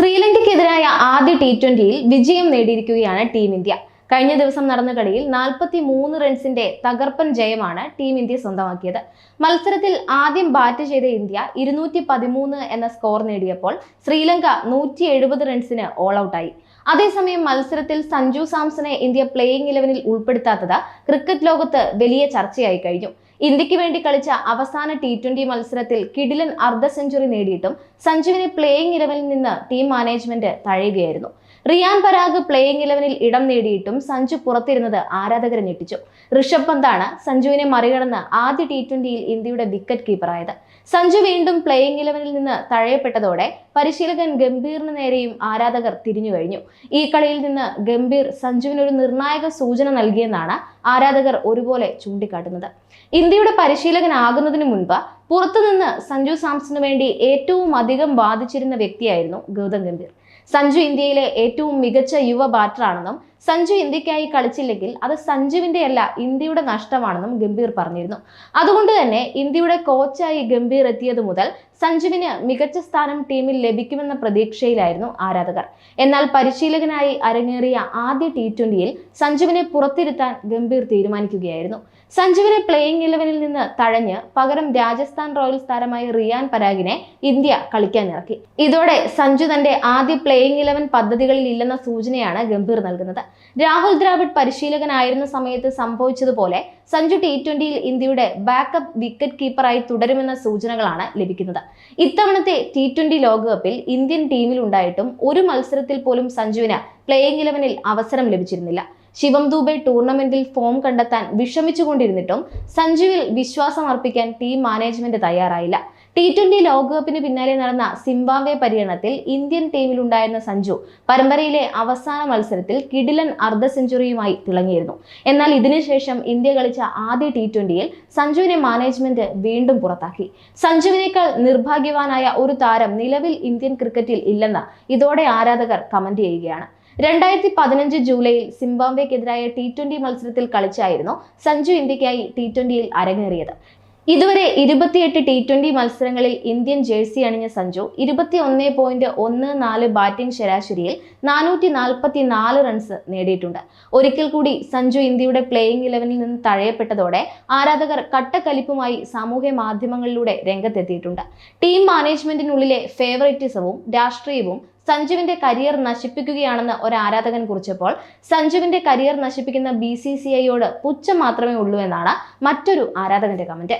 ശ്രീലങ്കയ്ക്കെതിരായ ആദ്യ ടി ട്വന്റിയിൽ വിജയം നേടിയിരിക്കുകയാണ് team India. കഴിഞ്ഞ ദിവസം നടന്ന കളിയിൽ നാൽപ്പത്തി മൂന്ന് റൺസിന്റെ തകർപ്പൻ ജയമാണ് ടീം ഇന്ത്യ സ്വന്തമാക്കിയത്. മത്സരത്തിൽ ആദ്യം ബാറ്റ് ചെയ്ത ഇന്ത്യ ഇരുന്നൂറ്റി പതിമൂന്ന് എന്ന സ്കോർ നേടിയപ്പോൾ ശ്രീലങ്ക നൂറ്റി എഴുപത് റൺസിന് ഓൾ ഔട്ടായി അതേസമയം മത്സരത്തിൽ സഞ്ജു സാംസനെ ഇന്ത്യ പ്ലേയിങ് ഇലവനിൽ ഉൾപ്പെടുത്താത്തത് ക്രിക്കറ്റ് ലോകത്ത് വലിയ ചർച്ചയായി കഴിഞ്ഞു. ഇന്ത്യയ്ക്ക് വേണ്ടി കളിച്ച അവസാന ടി ട്വന്റി മത്സരത്തിൽ കിഡിലൻ അർദ്ധ സെഞ്ചുറി നേടിയിട്ടും സഞ്ജുവിനെ പ്ലേയിങ് ഇലവനിൽ നിന്ന് ടീം മാനേജ്മെന്റ് തഴയുകയായിരുന്നു. റിയാൻ പരാഗ് പ്ലേയിങ് ഇലവനിൽ ഇടം നേടിയിട്ടും സഞ്ജു പുറത്തിരുന്നത് ആരാധകരെ ഞെട്ടിച്ചു. ഋഷഭ് പന്താണ് സഞ്ജുവിനെ മറികടന്ന് ആദ്യ ടി ട്വന്റിയിൽ ഇന്ത്യയുടെ വിക്കറ്റ് കീപ്പറായത് സഞ്ജു വീണ്ടും പ്ലേയിങ് ഇലവനിൽ നിന്ന് തഴയപ്പെട്ടതോടെ പരിശീലകൻ ഗംഭീറിന് നേരെയും ആരാധകർ തിരിഞ്ഞു കഴിഞ്ഞു. ഈ കളിയിൽ നിന്ന് ഗംഭീർ സഞ്ജുവിനൊരു നിർണായക സൂചന നൽകിയെന്നാണ് ആരാധകർ ഒരുപോലെ ചൂണ്ടിക്കാട്ടുന്നത്. ഇന്ത്യയുടെ പരിശീലകനാകുന്നതിന് മുൻപ് പുറത്തുനിന്ന് സഞ്ജു സാംസണിന് വേണ്ടി ഏറ്റവും അധികം ബാധിച്ചിരുന്ന വ്യക്തിയായിരുന്നു ഗൗതം ഗംഭീർ. സഞ്ജു ഇന്ത്യയിലെ ഏറ്റവും മികച്ച യുവ ബാറ്ററാണെന്നും സഞ്ജു ഇന്ത്യക്കായി കളിച്ചില്ലെങ്കിൽ അത് സഞ്ജുവിന്റെ അല്ല ഇന്ത്യയുടെ നഷ്ടമാണെന്നും ഗംഭീർ പറഞ്ഞിരുന്നു. അതുകൊണ്ട് തന്നെ ഇന്ത്യയുടെ കോച്ചായി ഗംഭീർ എത്തിയത് മുതൽ സഞ്ജുവിന് മികച്ച സ്ഥാനം ടീമിൽ ലഭിക്കുമെന്ന പ്രതീക്ഷയിലായിരുന്നു ആരാധകർ. എന്നാൽ പരിശീലകനായി അരങ്ങേറിയ ആദ്യ ടി ട്വന്റിയിൽ സഞ്ജുവിനെ പുറത്തിരുത്താൻ ഗംഭീർ തീരുമാനിക്കുകയായിരുന്നു. സഞ്ജുവിനെ പ്ലേയിങ് ഇലവനിൽ നിന്ന് തഴഞ്ഞ് പകരം രാജസ്ഥാൻ റോയൽസ് താരമായ റിയാൻ പരാഗിനെ ഇന്ത്യ കളിക്കാനിറക്കി ഇതോടെ സഞ്ജു തന്റെ ആദ്യ പ്ലേയിങ് ഇലവൻ പദ്ധതികളിൽ ഇല്ലെന്ന സൂചനയാണ് ഗംഭീർ നൽകുന്നത്. രാഹുൽ ദ്രാവിഡ് പരിശീലകനായിരുന്ന സമയത്ത് സംഭവിച്ചതുപോലെ സഞ്ജു ടി ട്വന്റിയിൽ ഇന്ത്യയുടെ ബാക്കപ്പ് വിക്കറ്റ് കീപ്പറായി തുടരുമെന്ന സൂചനകളാണ് ലഭിക്കുന്നത്. ഇത്തവണത്തെ ടി ട്വന്റി ലോകകപ്പിൽ ഇന്ത്യൻ ടീമിൽ ഉണ്ടായിട്ടും ഒരു മത്സരത്തിൽ പോലും സഞ്ജുവിന് പ്ലേയിങ് ഇലവനിൽ അവസരം ലഭിച്ചിരുന്നില്ല. ശിവം ദൂബെ ടൂർണമെന്റിൽ ഫോം കണ്ടെത്താൻ വിഷമിച്ചുകൊണ്ടിരുന്നിട്ടും സഞ്ജുവിൽ വിശ്വാസം അർപ്പിക്കാൻ ടീം മാനേജ്മെന്റ് തയ്യാറായില്ല. ടി ട്വന്റി ലോകകപ്പിന് പിന്നാലെ നടന്ന സിംബാബ്വെ പര്യടനത്തിൽ ഇന്ത്യൻ ടീമിലുണ്ടായിരുന്ന സഞ്ജു പരമ്പരയിലെ അവസാന മത്സരത്തിൽ കിടിലൻ അർദ്ധ സെഞ്ചുറിയുമായി തിളങ്ങിയിരുന്നു. എന്നാൽ ഇതിനുശേഷം ഇന്ത്യ കളിച്ച ആദ്യ ടി ട്വന്റിയിൽ സഞ്ജുവിനെ മാനേജ്മെന്റ് വീണ്ടും പുറത്താക്കി. സഞ്ജുവിനേക്കാൾ നിർഭാഗ്യവാനായ ഒരു താരം നിലവിൽ ഇന്ത്യൻ ക്രിക്കറ്റിൽ ഇല്ലെന്ന് ഇതോടെ ആരാധകർ കമന്റ് ചെയ്യുകയാണ്. രണ്ടായിരത്തി പതിനഞ്ച് ജൂലൈയിൽ സിംബാബ്വെക്കെതിരായ ടി ട്വന്റി മത്സരത്തിൽ കളിച്ചായിരുന്നു സഞ്ജു ഇന്ത്യക്കായി ടി ട്വന്റിയിൽ അരങ്ങേറിയത്. ഇതുവരെ ഇരുപത്തിയെട്ട് ടി ട്വന്റി മത്സരങ്ങളിൽ ഇന്ത്യൻ ജേഴ്സി അണിഞ്ഞ സഞ്ജു ഇരുപത്തി ഒന്ന് പോയിന്റ് ഒന്ന് നാല് ബാറ്റിംഗ് ശരാശരിയിൽ നാനൂറ്റി നാൽപ്പത്തി നാല് റൺസ് നേടിയിട്ടുണ്ട്. ഒരിക്കൽ കൂടി സഞ്ജു ഇന്ത്യയുടെ പ്ലേയിങ് ഇലവനിൽ നിന്ന് തഴയപ്പെട്ടതോടെ ആരാധകർ കട്ടക്കലിപ്പുമായി സാമൂഹ്യ മാധ്യമങ്ങളിലൂടെ രംഗത്തെത്തിയിട്ടുണ്ട്. ടീം മാനേജ്മെന്റിനുള്ളിലെ ഫേവറേറ്റിസവും രാഷ്ട്രീയവും സഞ്ജുവിന്റെ കരിയർ നശിപ്പിക്കുകയാണെന്ന് ഒരു ആരാധകൻ കുറിച്ചപ്പോൾ സഞ്ജുവിന്റെ കരിയർ നശിപ്പിക്കുന്ന ബി സി സി ഐയോട് പുച്ഛം മാത്രമേ ഉള്ളൂ എന്നാണ് മറ്റൊരു ആരാധകന്റെ കമന്റ്.